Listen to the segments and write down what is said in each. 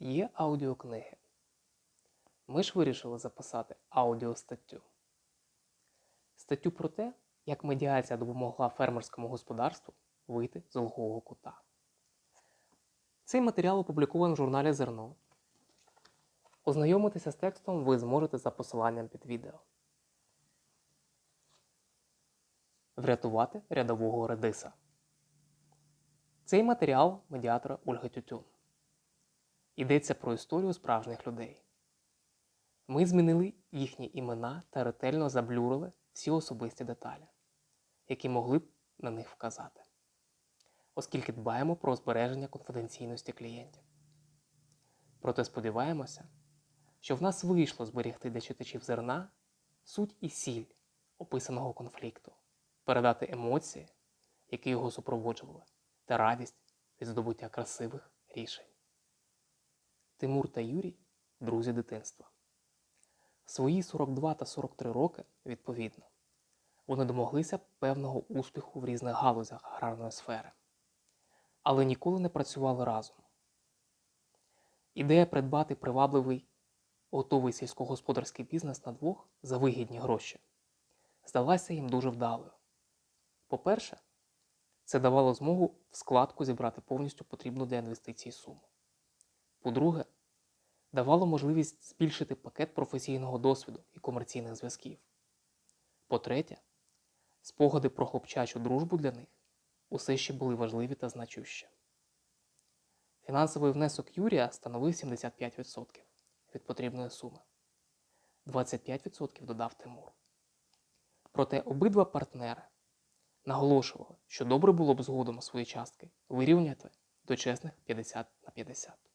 є аудіокниги. Ми ж вирішили записати аудіостаттю. Статтю про те, як медіація допомогла фермерському господарству вийти з глухого кута. Цей матеріал опублікований в журналі Зерно. Ознайомитися з текстом ви зможете за посиланням під відео. Врятувати рядового редиса. Цей матеріал медіатора Ольги Тютюн. Йдеться про історію справжніх людей. Ми змінили їхні імена та ретельно заблюрили всі особисті деталі, які могли б на них вказати, оскільки дбаємо про збереження конфіденційності клієнтів. Проте сподіваємося, що в нас вийшло зберегти для читачів зерна суть і сіль описаного конфлікту, передати емоції, які його супроводжували, та радість від здобуття красивих рішень. Тимур та Юрій друзі дитинства. Свої 42 та 43 роки, відповідно, вони домоглися певного успіху в різних галузях аграрної сфери, але ніколи не працювали разом. Ідея придбати привабливий готовий сільськогосподарський бізнес на двох за вигідні гроші здалася їм дуже вдалою. По-перше, це давало змогу в складку зібрати повністю потрібну для інвестицій суму. По-друге, давало можливість збільшити пакет професійного досвіду і комерційних зв'язків. По-третє, спогади про хлопчачу дружбу для них усе ще були важливі та значущі. Фінансовий внесок Юрія становив 75% від потрібної суми. 25% додав Тимур. Проте обидва партнери наголошували, що добре було б згодом свої частки вирівняти до чесних 50 на 50.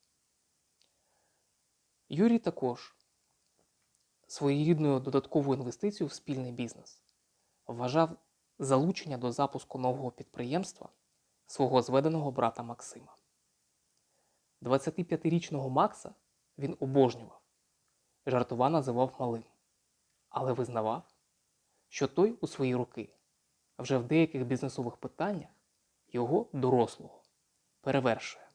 Юрій також своєрідною додатковою інвестицією в спільний бізнес вважав залучення до запуску нового підприємства свого зведеного брата Максима. 25-річного Макса він обожнював, жартова називав малим, але визнавав, що той у свої роки вже в деяких бізнесових питаннях його дорослого перевершує.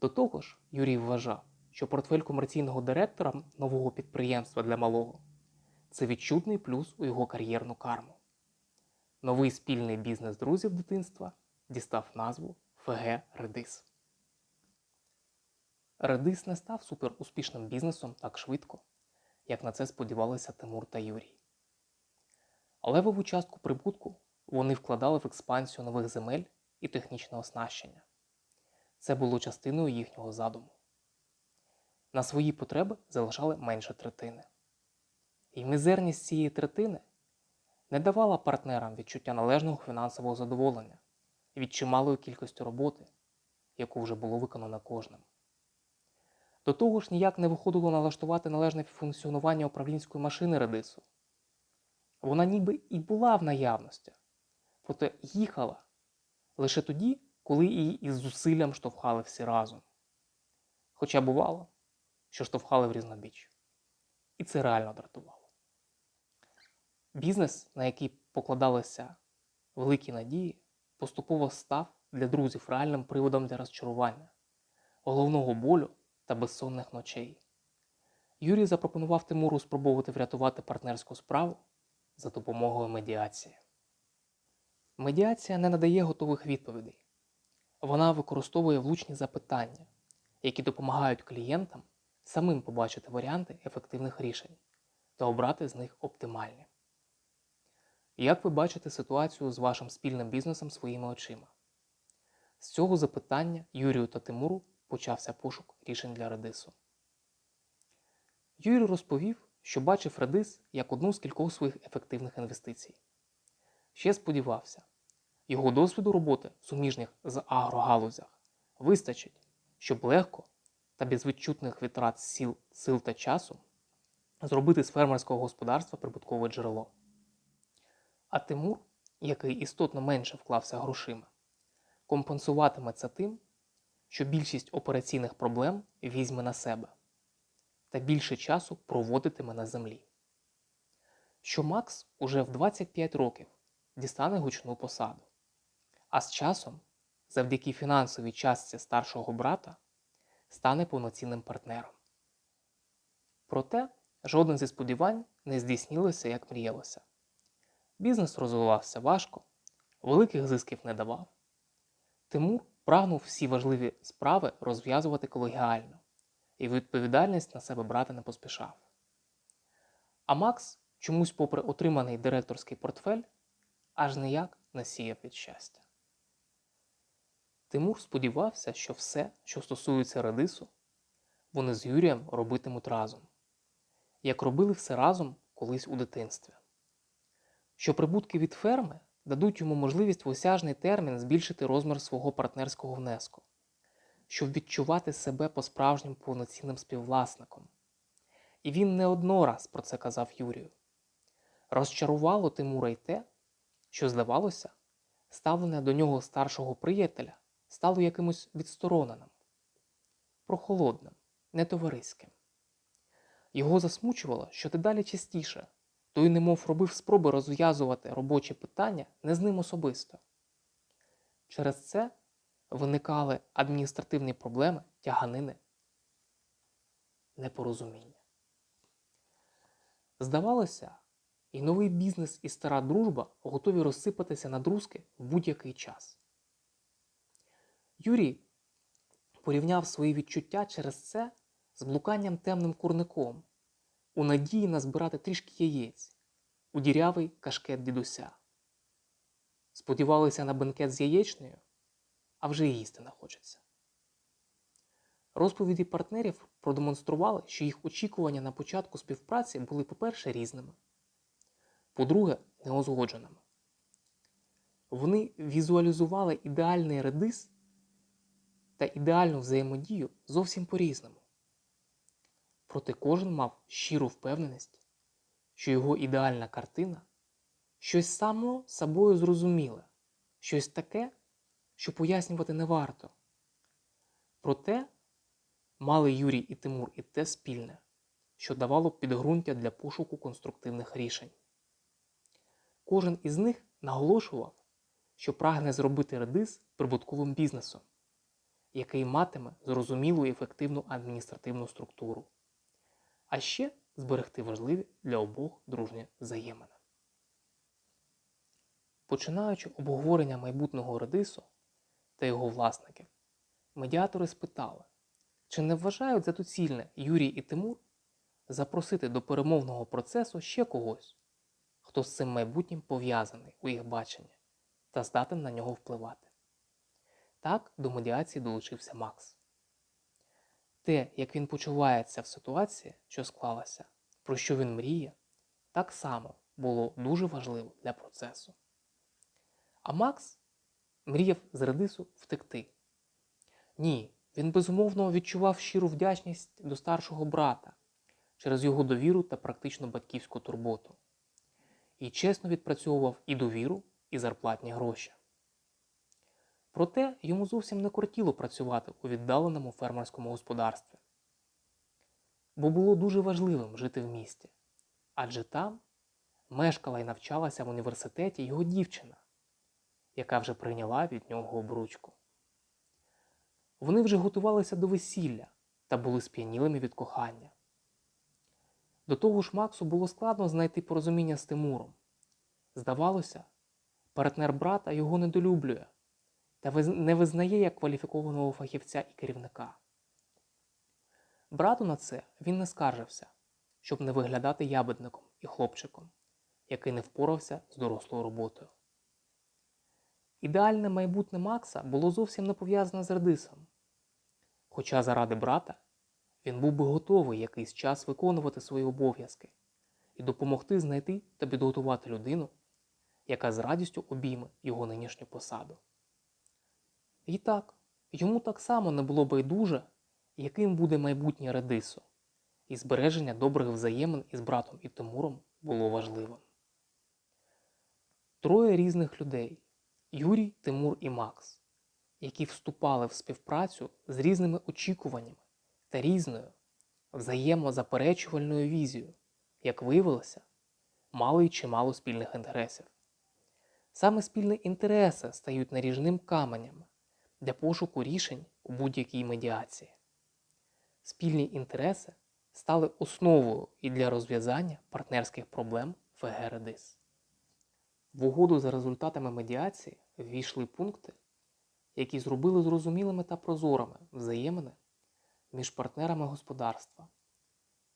До того ж, Юрій вважав, що портфель комерційного директора нового підприємства для малого це відчутний плюс у його кар'єрну карму. Новий спільний бізнес друзів дитинства дістав назву ФГ Редис. Редис не став суперуспішним бізнесом так швидко, як на це сподівалися Тимур та Юрій. Левову частку прибутку вони вкладали в експансію нових земель і технічне оснащення. Це було частиною їхнього задуму. На свої потреби залишали менше третини. І мізерність цієї третини не давала партнерам відчуття належного фінансового задоволення від чималої кількості роботи, яку вже було виконано кожним. До того ж ніяк не виходило налаштувати належне функціонування управлінської машини редису. Вона ніби і була в наявності, проте їхала лише тоді, коли її із зусиллям штовхали всі разом. Хоча бувало, що штовхали в різнобіч. І це реально дратувало. Бізнес, на який покладалися великі надії, поступово став для друзів реальним приводом для розчарування, головного болю та безсонних ночей. Юрій запропонував Тимуру спробувати врятувати партнерську справу за допомогою медіації. Медіація не надає готових відповідей. Вона використовує влучні запитання, які допомагають клієнтам самим побачити варіанти ефективних рішень та обрати з них оптимальні. Як ви бачите ситуацію з вашим спільним бізнесом своїми очима? З цього запитання Юрію та Тимуру почався пошук рішень для редису. Юрій розповів, що бачив редис як одну з кількох своїх ефективних інвестицій. Ще сподівався, його досвіду роботи суміжних з агрогалузях вистачить, щоб легко та без відчутних витрат сил, сил та часу зробити з фермерського господарства прибуткове джерело. А Тимур, який істотно менше вклався грошима, компенсуватиме це тим, що більшість операційних проблем візьме на себе та більше часу проводитиме на землі. Що Макс уже в 25 років дістане гучну посаду, а з часом, завдяки фінансовій частці старшого брата, стане повноцінним партнером. Проте жодне зі сподівань не здійснилося, як мріялося. Бізнес розвивався важко, великих зисків не давав. Тимур прагнув всі важливі справи розв'язувати колегіально і відповідальність на себе брати не поспішав. А Макс, чомусь, попри отриманий директорський портфель, аж ніяк не сіяв від щастя. Тимур сподівався, що все, що стосується Редису, вони з Юрієм робитимуть разом, як робили все разом колись у дитинстві. Що прибутки від ферми дадуть йому можливість в осяжний термін збільшити розмір свого партнерського внеску, щоб відчувати себе по-справжньому повноцінним співвласником. І він не однораз про це казав Юрію. Розчарувало Тимура й те, що, здавалося, ставлення до нього старшого приятеля стало якимось відстороненим, прохолодним, нетовариським. Його засмучувало, що дедалі частіше той немов робив спроби розв'язувати робочі питання не з ним особисто. Через це виникали адміністративні проблеми, тяганини, непорозуміння. Здавалося, і новий бізнес, і стара дружба готові розсипатися на друзки в будь-який час. Юрій порівняв свої відчуття через це з блуканням темним курником, у надії назбирати трішки яєць у дірявий кашкет дідуся. Сподівалися на бенкет з яєчнею, а вже й їсти не хочеться. Розповіді партнерів продемонстрували, що їх очікування на початку співпраці були, по-перше, різними, по-друге, неозгодженими. Вони візуалізували ідеальний редис та ідеальну взаємодію зовсім по-різному. Проте кожен мав щиру впевненість, що його ідеальна картина щось само собою зрозуміле, щось таке, що пояснювати не варто. Проте мали Юрій і Тимур і те спільне, що давало підґрунтя для пошуку конструктивних рішень. Кожен із них наголошував, що прагне зробити редис прибутковим бізнесом, який матиме зрозумілу і ефективну адміністративну структуру. А ще зберегти важливі для обох дружні взаємини. Починаючи обговорення майбутнього редису та його власників, медіатори спитали, чи не вважають за доцільне Юрій і Тимур запросити до перемовного процесу ще когось, хто з цим майбутнім пов'язаний у їх баченні та здатен на нього впливати. Так до медіації долучився Макс. Те, як він почувається в ситуації, що склалася, про що він мріє, так само було дуже важливо для процесу. А Макс мріяв з Редису втекти. Ні, він безумовно відчував щиру вдячність до старшого брата через його довіру та практично батьківську турботу. І чесно відпрацьовував і довіру, і зарплатні гроші. Проте йому зовсім не кортіло працювати у віддаленому фермерському господарстві. Бо було дуже важливим жити в місті, адже там мешкала і навчалася в університеті його дівчина, яка вже прийняла від нього обручку. Вони вже готувалися до весілля та були сп'янілими від кохання. До того ж, Максу було складно знайти порозуміння з Тимуром. Здавалося, партнер брата його недолюблює та не визнає як кваліфікованого фахівця і керівника. Брату на це він не скаржився, щоб не виглядати ябедником і хлопчиком, який не впорався з дорослою роботою. Ідеальне майбутнє Макса було зовсім не пов'язане з Редисом. Хоча заради брата він був би готовий якийсь час виконувати свої обов'язки і допомогти знайти та підготувати людину, яка з радістю обійме його нинішню посаду. І так, йому так само не було байдуже, яким буде майбутнє Редису, і збереження добрих взаємин із братом і Тимуром було важливим. Троє різних людей Юрій, Тимур і Макс, які вступали в співпрацю з різними очікуваннями та різною взаємозаперечувальною візією, як виявилося, мали й чимало спільних інтересів. Саме спільні інтереси стають наріжним каменем для пошуку рішень у будь-якій медіації. спільні інтереси стали основою і для розв'язання партнерських проблем ФГ «Редис». В угоду за результатами медіації ввійшли пункти, які зробили зрозумілими та прозорими взаємини між партнерами господарства,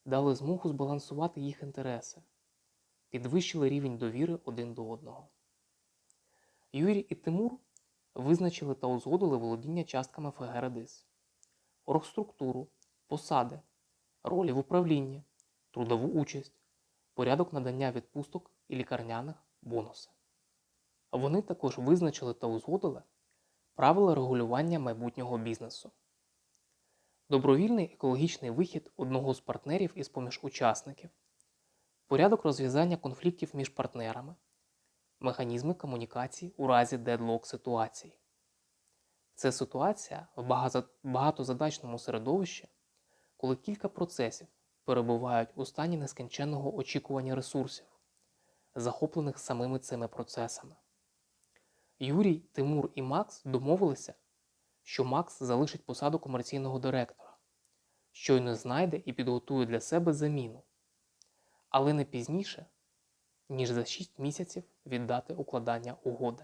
дали змогу збалансувати їх інтереси, підвищили рівень довіри один до одного. Юрій і Тимур визначили та узгодили володіння частками ФГ «Редис», оргструктуру, посади, ролі в управлінні, трудову участь, порядок надання відпусток і лікарняних бонуси. Вони також визначили та узгодили правила регулювання майбутнього бізнесу. Добровільний екологічний вихід одного з партнерів із поміж учасників, порядок розв'язання конфліктів між партнерами, механізми комунікації у разі дедлок ситуацій. Це ситуація в багатозадачному середовищі, коли кілька процесів перебувають у стані нескінченного очікування ресурсів, захоплених самими цими процесами. Юрій, Тимур і Макс домовилися, що Макс залишить посаду комерційного директора, щойно знайде і підготує для себе заміну, але не пізніше, ніж за 6 місяців від дати укладання угоди.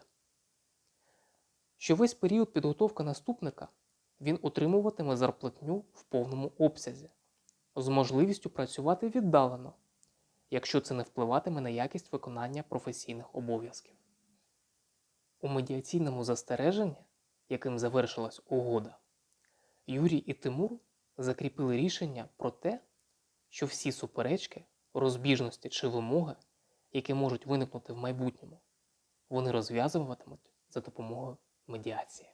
Що весь період підготовки наступника він отримуватиме зарплатню в повному обсязі, з можливістю працювати віддалено, якщо це не впливатиме на якість виконання професійних обов'язків. У медіаційному застереженні, яким завершилась угода, Юрій і Тимур закріпили рішення про те, що всі суперечки, розбіжності чи вимоги, які можуть виникнути в майбутньому, вони розв'язуватимуть за допомогою медіації.